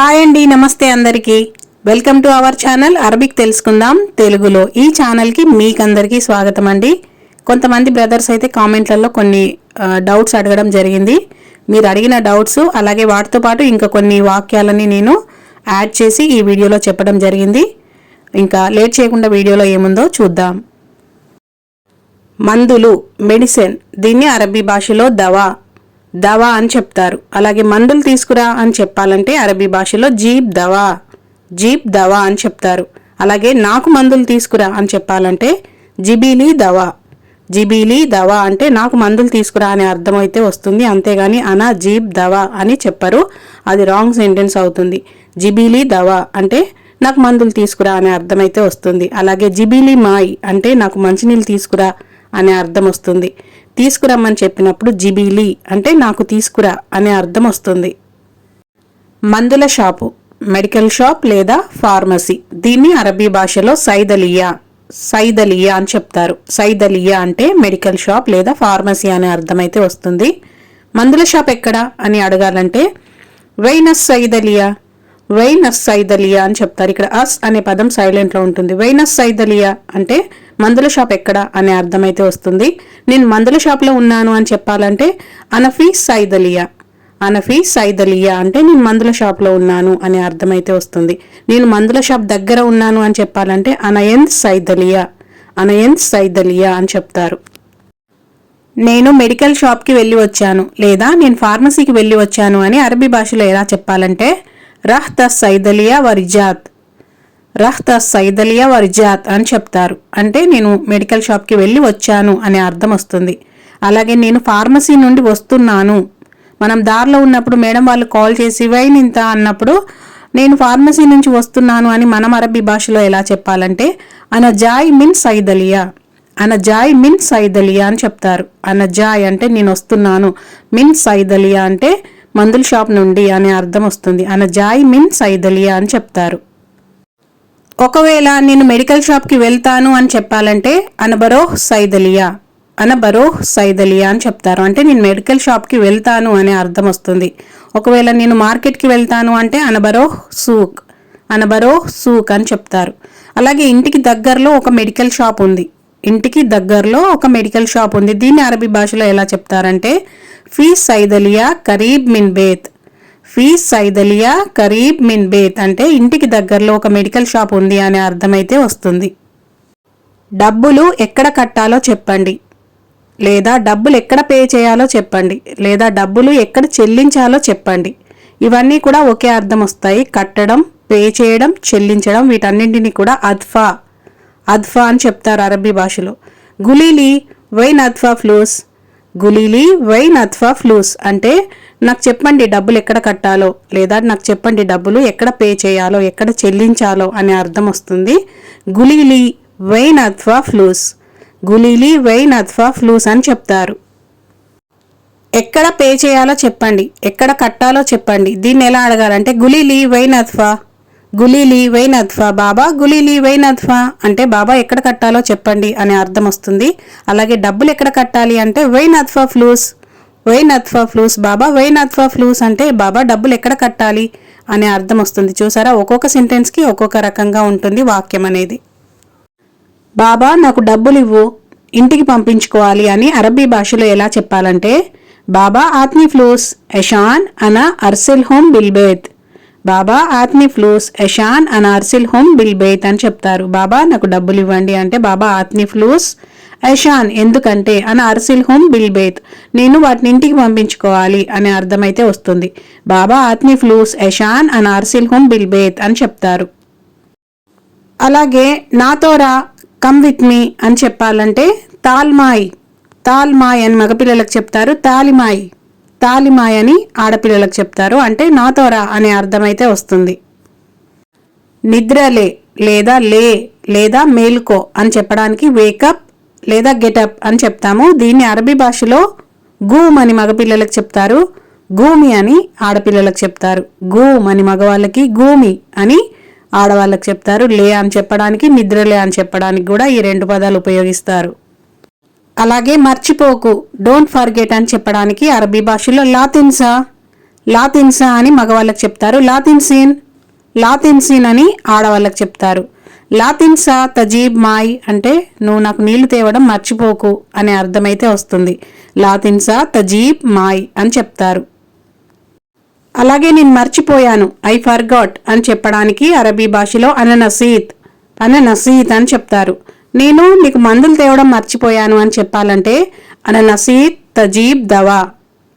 Hi అండి నమస్తే అందరికీ. Welcome to our channel Arabic తెలుసుకుందాం. తెలుగులో ఈ ఛానల్కి మీకందరికీ స్వాగతం అండి. కొంతమంది బ్రదర్స్ అయితే కామెంట్లలో కొన్ని డౌట్స్ అడగడం జరిగింది. మీరు అడిగిన డౌట్స్ అలాగే వాటితో పాటు ఇంకా కొన్ని వాక్యాలని నేను యాడ్ చేసి ఈ వీడియోలో చెప్పడం జరిగింది. ఇంకా లేట్ చేయకుండా వీడియోలో ఏముందో చూద్దాం. మందులు మెడిసిన్ దీన్ని అరబీ భాషలో దవా దవా అని చెప్తారు. అలాగే మందులు తీసుకురా అని చెప్పాలంటే అరబీ భాషలో జీప్ దవా జీప్ దవా అని చెప్తారు. అలాగే నాకు మందులు తీసుకురా అని చెప్పాలంటే జిబీలీ దవా జిబీలీ దవా అంటే నాకు మందులు తీసుకురా అనే అర్థం అయితే వస్తుంది. అంతేగాని అనా జీప్ దవా అని చెప్పరు. అది రాంగ్ సెంటెన్స్ అవుతుంది. జిబీలీ దవా అంటే నాకు మందులు తీసుకురా అనే అర్థం అయితే వస్తుంది. అలాగే జిబీలీ మాయ్ అంటే నాకు మంచినీళ్ళు తీసుకురా అనే అర్థం వస్తుంది. తీసుకురమ్మని చెప్పినప్పుడు జిబీలి అంటే నాకు తీసుకురా అనే అర్థం వస్తుంది. మందుల షాపు మెడికల్ షాప్ లేదా ఫార్మసీ. దీన్ని అరబీ భాషలో సైదలియా సైదలియా అని చెప్తారు. సైదలియా అంటే మెడికల్ షాప్ లేదా ఫార్మసీ అనే అర్థమైతే వస్తుంది. మందుల షాప్ ఎక్కడ అని అడగాలంటే వెయినస్ సైదలియా వెయినస్ సైదలియా అని చెప్తారు. ఇక్కడ అస్ అనే పదం సైలెంట్లో ఉంటుంది. వెయినస్ సైదలియా అంటే మందుల షాప్ ఎక్కడ అనే అర్థమైతే వస్తుంది. నేను మందుల షాప్లో ఉన్నాను అని చెప్పాలంటే అనఫీ సైదలియా. అనఫీ సైదలియా అంటే నేను మందుల షాప్లో ఉన్నాను అనే అర్థమైతే వస్తుంది. నేను మందుల షాప్ దగ్గర ఉన్నాను అని చెప్పాలంటే అనయంత్ సైదలియా. అనయంత్ సైదలియా అని చెప్తారు. నేను మెడికల్ షాప్కి వెళ్ళి వచ్చాను లేదా నేను ఫార్మసీకి వెళ్ళి వచ్చాను అని అరబీ భాషలో ఎలా చెప్పాలంటే రహ్ ద సైదలియా వరిజాత్. రహ్ సైదలియా వరిజాత్ అని చెప్తారు. అంటే నేను మెడికల్ షాప్కి వెళ్ళి వచ్చాను అనే అర్థం వస్తుంది. అలాగే నేను ఫార్మసీ నుండి వస్తున్నాను. మనం దారిలో ఉన్నప్పుడు మేడం వాళ్ళు కాల్ చేసి వైన్ ఇంత అన్నప్పుడు నేను ఫార్మసీ నుంచి వస్తున్నాను అని మనం అరబీ భాషలో ఎలా చెప్పాలంటే అనజాయ్ మిన్ సైదలియా అనజాయ్ మిన్ సైదలియా అని చెప్తారు. అనజాయ్ అంటే నేను వస్తున్నాను. మిన్ సైదలియా అంటే మందుల షాప్ నుండి అనే అర్థం వస్తుంది. అనజాయ్ మిన్ సైదలియా అని చెప్తారు. ఒకవేళ నేను మెడికల్ షాప్కి వెళ్తాను అని చెప్పాలంటే అనబరోహ్ సైదలియా. అనబరోహ్ సైదలియా అని చెప్తారు. అంటే నేను మెడికల్ షాప్కి వెళ్తాను అనే అర్థం వస్తుంది. ఒకవేళ నేను మార్కెట్కి వెళ్తాను అంటే అనబరోహ్ సూక్ అనబరోహ్ సూక్ అని చెప్తారు. అలాగే ఇంటికి దగ్గరలో ఒక మెడికల్ షాప్ ఉంది. ఇంటికి దగ్గరలో ఒక మెడికల్ షాప్ ఉంది. దీన్ని అరబీ భాషలో ఎలా చెప్తారంటే ఫీ సైదలియా కరీబ్ మిన్ బేత్. ఫీ సైదలియా కరీబ్ మిన్ బేత్ అంటే ఇంటికి దగ్గరలో ఒక మెడికల్ షాప్ ఉంది అనే అర్థమైతే వస్తుంది. డబ్బులు ఎక్కడ కట్టాలో చెప్పండి. లేదా డబ్బులు ఎక్కడ పే చేయాలో చెప్పండి. లేదా డబ్బులు ఎక్కడ చెల్లించాలో చెప్పండి. ఇవన్నీ కూడా ఒకే అర్థం వస్తాయి. కట్టడం పే చేయడం చెల్లించడం వీటన్నింటినీ కూడా అద్ఫా. అద్ఫా అని చెప్తారు అరబీ భాషలో. గులీలి వైన్ అద్ఫా ఫ్లూస్? గులీలీ వైన్ అథ్వా ఫ్లూస్. అంటే నాకు చెప్పండి డబ్బులు ఎక్కడ కట్టాలో లేదా నాకు చెప్పండి డబ్బులు ఎక్కడ పే చేయాలో ఎక్కడ చెల్లించాలో అనే అర్థం వస్తుంది. గులీలీ వైన్ అథ్వా ఫ్లూస్. గులీలీ వైన్ అథ్వా ఫ్లూస్ అని చెప్తారు. ఎక్కడ పే చేయాలో చెప్పండి ఎక్కడ కట్టాలో చెప్పండి. దీన్ని ఎలా అడగాలంటే గులీలీ వైన్ అథ్వా గులీలి వైన్ బాబా గులీలి వైన్ అంటే బాబా ఎక్కడ కట్టాలో చెప్పండి అనే అర్థం వస్తుంది. అలాగే డబ్బులు ఎక్కడ కట్టాలి అంటే వైన్ ఫ్లూస్ వైన్ ఫ్లూస్ బాబా వైన్ ఫ్లూస్ అంటే బాబా డబ్బులు ఎక్కడ కట్టాలి అనే అర్థం వస్తుంది. చూసారా? ఒక్కొక్క సెంటెన్స్కి ఒక్కొక్క రకంగా ఉంటుంది వాక్యం అనేది. బాబా నాకు డబ్బులు ఇవ్వు ఇంటికి పంపించుకోవాలి అని అరబీ భాషలో ఎలా చెప్పాలంటే బాబా ఆత్మీ ఫ్లూస్ ఎషాన్ అన అర్సెల్ హోమ్ బిల్బేత్. బాబా ఆత్మీ ఫ్లూస్ ఎషాన్ అన్ అర్సిల్ హోమ్ బిల్ బేత్ అని చెప్తారు. బాబా నాకు డబ్బులు ఇవ్వండి అంటే బాబా ఆత్మీ ఫ్లూస్ ఎషాన్ ఎందుకంటే అన్ అర్సిల్ హోమ్ బిల్బేత్ నేను వాటిని ఇంటికి పంపించుకోవాలి అనే అర్థమైతే వస్తుంది. బాబా ఆత్మీ ఫ్లూస్ ఎషాన్ అన్ అర్సిల్ హోమ్ బిల్బేత్ అని చెప్తారు. అలాగే నాతోరా కమ్ విత్ మీ అని చెప్పాలంటే తాల్మాయ్ తాల్మాయ్ అని మగపిల్లలకు చెప్తారు. తాలిమాయ్ తాలిమాయ్ అని ఆడపిల్లలకు చెప్తారు. అంటే నాతోరా అనే అర్థమైతే వస్తుంది. నిద్రలే లేదా లే లేదా మేల్కో అని చెప్పడానికి వేకప్ లేదా గెటప్ అని చెప్తాము. దీన్ని అరబీ భాషలో గూమ్ అని మగపిల్లలకు చెప్తారు. గూమి అని ఆడపిల్లలకు చెప్తారు. గూమ్ అని మగవాళ్ళకి గూమి అని ఆడవాళ్ళకి చెప్తారు. లే అని చెప్పడానికి నిద్రలే అని చెప్పడానికి కూడా ఈ రెండు పదాలు ఉపయోగిస్తారు. అలాగే మర్చిపోకు. డోంట్ ఫర్గెట్ అని చెప్పడానికి అరబీ భాషలో లాతిన్సా. లాతిన్సా అని మగవాళ్ళకి చెప్తారు. లాతిన్సీన్. లాతిన్సీన్ అని ఆడవాళ్ళకి చెప్తారు. లాతిన్సా తజీబ్ మాయ్ అంటే నువ్వు నాకు నీళ్ళు తేవడం మర్చిపోకు అనే అర్థమైతే వస్తుంది. లాతిన్సా తజీబ్ మాయ్ అని చెప్తారు. అలాగే నేను మర్చిపోయాను. ఐ ఫర్గాట్ అని చెప్పడానికి అరబీ భాషలో అననసీత్. అననసీత్ అని చెప్తారు. నేను నీకు మందులు తేవడం మర్చిపోయాను అని చెప్పాలంటే అననసీద్ తజీబ్ దవా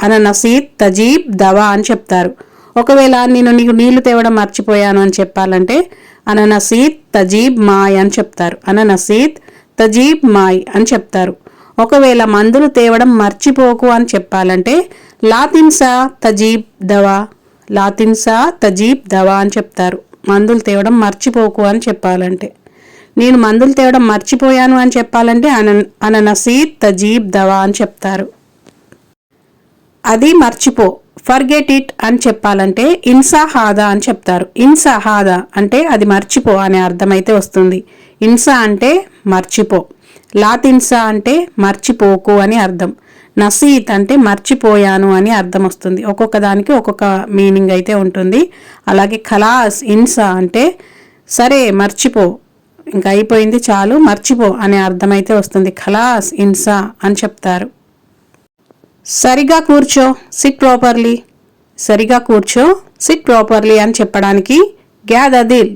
అననసీద్ తజీబ్ దవా అని చెప్తారు. ఒకవేళ నేను నీకు నీళ్ళు తేవడం మర్చిపోయాను అని చెప్పాలంటే అననసీద్ తజీబ్ మాయ్ అని చెప్తారు. అననసీద్ తజీబ్ మాయ్ అని చెప్తారు. ఒకవేళ మందులు తేవడం మర్చిపోకు అని చెప్పాలంటే లాతిన్సా తజీబ్ దవా లాతిన్సా తజీబ్ దవా అని చెప్తారు. మందులు తేవడం మర్చిపోకు అని చెప్పాలంటే. నేను మందులు తేవడం మర్చిపోయాను అని చెప్పాలంటే అన అననసీత్ తజీబ్ దవా అని చెప్తారు. అది మర్చిపో ఫర్గెట్ ఇట్ అని చెప్పాలంటే ఇన్సా హాదా అని చెప్తారు. ఇన్సా హాదా అంటే అది మర్చిపో అనే అర్థమైతే వస్తుంది. ఇన్సా అంటే మర్చిపో లాతిన్సా అంటే మర్చిపోకు అని అర్థం. నసీత్ అంటే మర్చిపోయాను అని అర్థం వస్తుంది. ఒక్కొక్క దానికి ఒక్కొక్క మీనింగ్ అయితే ఉంటుంది. అలాగే ఖలాస్ ఇన్సా అంటే సరే మర్చిపో ఇంకా అయిపోయింది చాలు మర్చిపో అనే అర్థమైతే వస్తుంది. ఖలాస్ ఇన్సా అని చెప్తారు. సరిగా కూర్చో సిట్ ప్రాపర్లీ సరిగా కూర్చో సిట్ ప్రాపర్లీ అని చెప్పడానికి గ్యాద్ అదిల్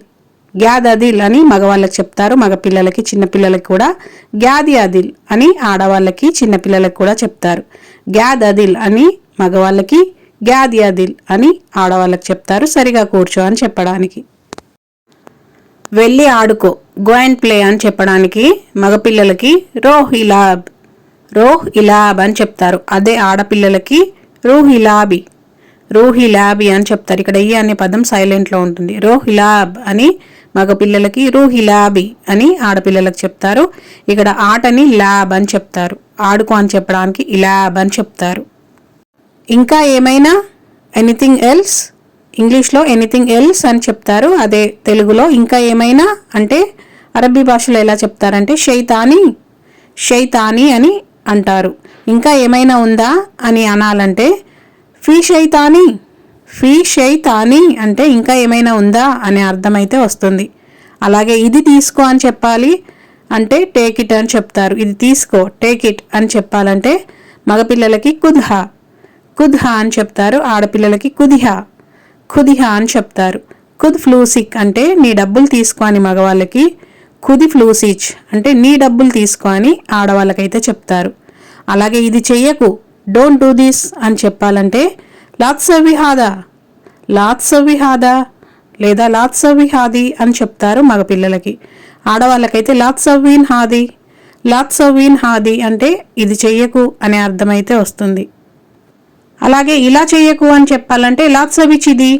గ్యాద్ అదిల్ అని మగవాళ్ళకి చెప్తారు. మగపిల్లలకి చిన్నపిల్లలకి కూడా గ్యాది అదిల్ అని ఆడవాళ్ళకి చిన్నపిల్లలకి కూడా చెప్తారు. గ్యాద్ అదిల్ అని మగవాళ్ళకి గ్యాది అదిల్ అని ఆడవాళ్ళకి చెప్తారు. సరిగా కూర్చో అని చెప్పడానికి. వెళ్ళి ఆడుకో. గో అండ్ ప్లే అని చెప్పడానికి మగపిల్లలకి రోహ్ ఇలాబ్ రోహ్ ఇలాబ్ అని చెప్తారు. అదే ఆడపిల్లలకి రోహ్ ఇలాబి రోహ్ ఇలాబి అని చెప్తారు. ఇక్కడ ఈ అనే పదం సైలెంట్లో ఉంటుంది. రోహ్ ఇలాబ్ అని మగపిల్లలకి రూహ్ ఇలాబి అని ఆడపిల్లలకు చెప్తారు. ఇక్కడ ఆటని ల్యాబ్ అని చెప్తారు. ఆడుకో అని చెప్పడానికి ఇలాబ్ అని చెప్తారు. ఇంకా ఏమైనా? ఎనీథింగ్ ఎల్స్ ఇంగ్లీష్లో ఎనీథింగ్ ఎల్స్ అని చెప్తారు. అదే తెలుగులో ఇంకా ఏమైనా అంటే అరబీ భాషలో ఎలా చెప్తారంటే షైతాని షైతాని అని అంటారు. ఇంకా ఏమైనా ఉందా అని అనాలంటే ఫీ షైతాని ఫీ షైతాని అంటే ఇంకా ఏమైనా ఉందా అనే అర్థమైతే వస్తుంది. అలాగే ఇది తీసుకో అని చెప్పాలి అంటే టేక్ ఇట్ అని చెప్తారు. ఇది తీసుకో టేక్ ఇట్ అని చెప్పాలంటే మగపిల్లలకి కుద్హా కుద్హా అని చెప్తారు. ఆడపిల్లలకి కుదిహా. ఖుదిహా అని చెప్తారు. ఖుద్ ఫ్లూసిక్ అంటే నీ డబ్బులు తీసుకో అని మగవాళ్ళకి ఖుది ఫ్లూసిచ్ అంటే నీ డబ్బులు తీసుకో అని ఆడవాళ్ళకైతే చెప్తారు. అలాగే ఇది చెయ్యకు డోంట్ డూ దిస్ అని చెప్పాలంటే లాత్సవి హాదా లాత్సవి హాదా లేదా లాత్సవి హాది అని చెప్తారు మగపిల్లలకి ఆడవాళ్ళకైతే లాత్సవీన్ హాది లాత్సవీన్ హాది అంటే ఇది చెయ్యకు అనే అర్థమైతే వస్తుంది. అలాగే ఇలా చేయకు అని చెప్పాలంటే లాత్సవిచిది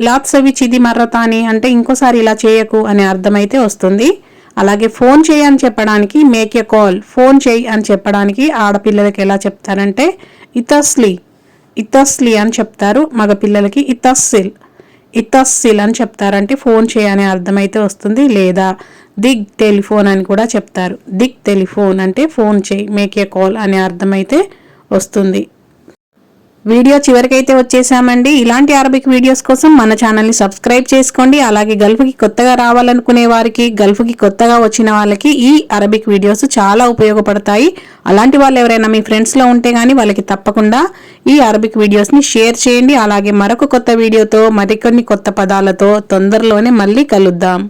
లాత్సవిచిది మర్రతాని అంటే ఇంకోసారి ఇలా చేయకు అనే అర్థమైతే వస్తుంది. అలాగే ఫోన్ చేయి అని చెప్పడానికి మేక్ ఎ కాల్ ఫోన్ చేయి అని చెప్పడానికి ఆడపిల్లలకి ఎలా చెప్తారంటే ఇతస్లీ ఇతస్లి అని చెప్తారు మగపిల్లలకి ఇతస్సిల్ ఇతస్సిల్ అని చెప్తారంటే ఫోన్ చేయనే అర్థమైతే వస్తుంది. లేదా దిగ్ టెలిఫోన్ అని కూడా చెప్తారు. దిగ్ టెలిఫోన్ అంటే ఫోన్ చేయి మేక్ ఏ కాల్ అనే అర్థమైతే వస్తుంది. వీడియో చివరికైతే వచ్చేసామండి. ఇలాంటి అరబిక్ వీడియోస్ కోసం మన ఛానల్ని సబ్స్క్రైబ్ చేసుకోండి. అలాగే గల్ఫ్కి కొత్తగా రావాలనుకునే వారికి గల్ఫ్కి కొత్తగా వచ్చిన వాళ్ళకి ఈ అరబిక్ వీడియోస్ చాలా ఉపయోగపడతాయి. అలాంటి వాళ్ళు ఎవరైనా మీ ఫ్రెండ్స్లో ఉంటే కానీ వాళ్ళకి తప్పకుండా ఈ అరబిక్ వీడియోస్ని షేర్ చేయండి. అలాగే మరొక కొత్త వీడియోతో మరికొన్ని కొత్త పదాలతో తొందరలోనే మళ్ళీ కలుద్దాం.